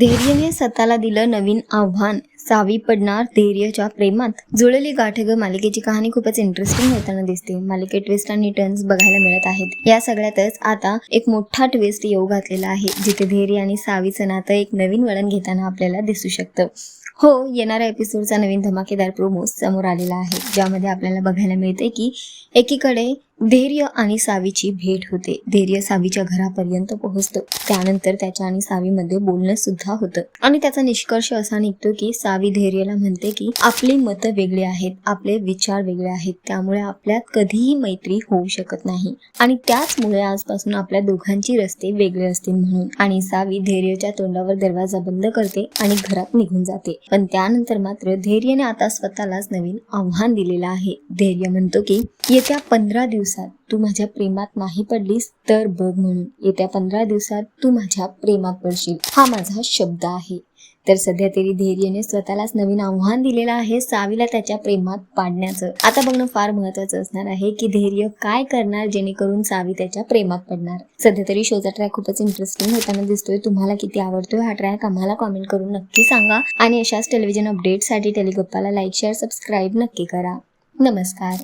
धैर्यने स्वतःला दिलं नवीन आव्हान. सावी पडणार धैर्यच्या प्रेमात. जुळली गाठ ग मालिकेची कहाणी खूपच इंटरेस्टिंग होताना दिसते. मालिकेत ट्विस्ट आणि टर्न्स बघायला मिळत आहेत. या सगळ्यातच आता एक मोठा ट्विस्ट येऊ घातलेला आहे जिथे धैर्य आणि सावीचं नातं एक नवीन वळण घेताना आपल्याला दिसू शकतं. हो येणाऱ्या एपिसोडचा नवीन धमाकेदार प्रोमो समोर आलेला आहे ज्यामध्ये आपल्याला बघायला मिळते की एकीकडे धैर्य आणि सावीची भेट होते. धैर्य सावीच्या घरापर्यंत पोहोचतो. त्यानंतर त्याच्या आणि सावीमध्ये बोलणं सुद्धा होतं. आणि त्याचा निष्कर्ष असा निघतो की सावी धैर्यला म्हणते की आपली मतं वेगळी आहेत आपले विचार वेगळे आहेत. त्यामुळे आपल्यात कधीही मैत्री होऊ शकत नाही. आणि त्याचमुळे आजपासून आपल्या दोघांची रस्ते वेगळे असतील म्हणून. आणि सावी धैर्यच्या तोंडावर दरवाजा बंद करते आणि घरात निघून जाते. पण त्यानंतर मात्र धैर्यने आता स्वतःलाच नवीन आव्हान दिलेलं आहे. धैर्य म्हणतो की येत्या पंधरा दिवस दिवसात तू माझ्या प्रेमात नाही पडलीस तर बघ म्हणून. येत्या पंधरा दिवसात तू माझ्या प्रेमात पडशील. हा माझा शब्द आहे. तर सध्या तरी धैर्यने स्वतःलाच नवीन आव्हान दिलेलं आहे सावीला त्याच्या प्रेमात पाडण्याचं. आता बघणं फार महत्वाचं असणार आहे की धैर्य काय करणार जेणेकरून सावी त्याच्या प्रेमात पडणार. सध्या तरी शोचा ट्रॅक खूपच इंटरेस्टिंग होताना दिसतोय. तुम्हाला किती आवडतोय हा ट्रॅक आम्हाला कॉमेंट करून नक्की सांगा. आणि अशाच टेलिव्हिजन अपडेटसाठी टेलिगप्पाला लाईक शेअर सबस्क्राईब नक्की करा. नमस्कार.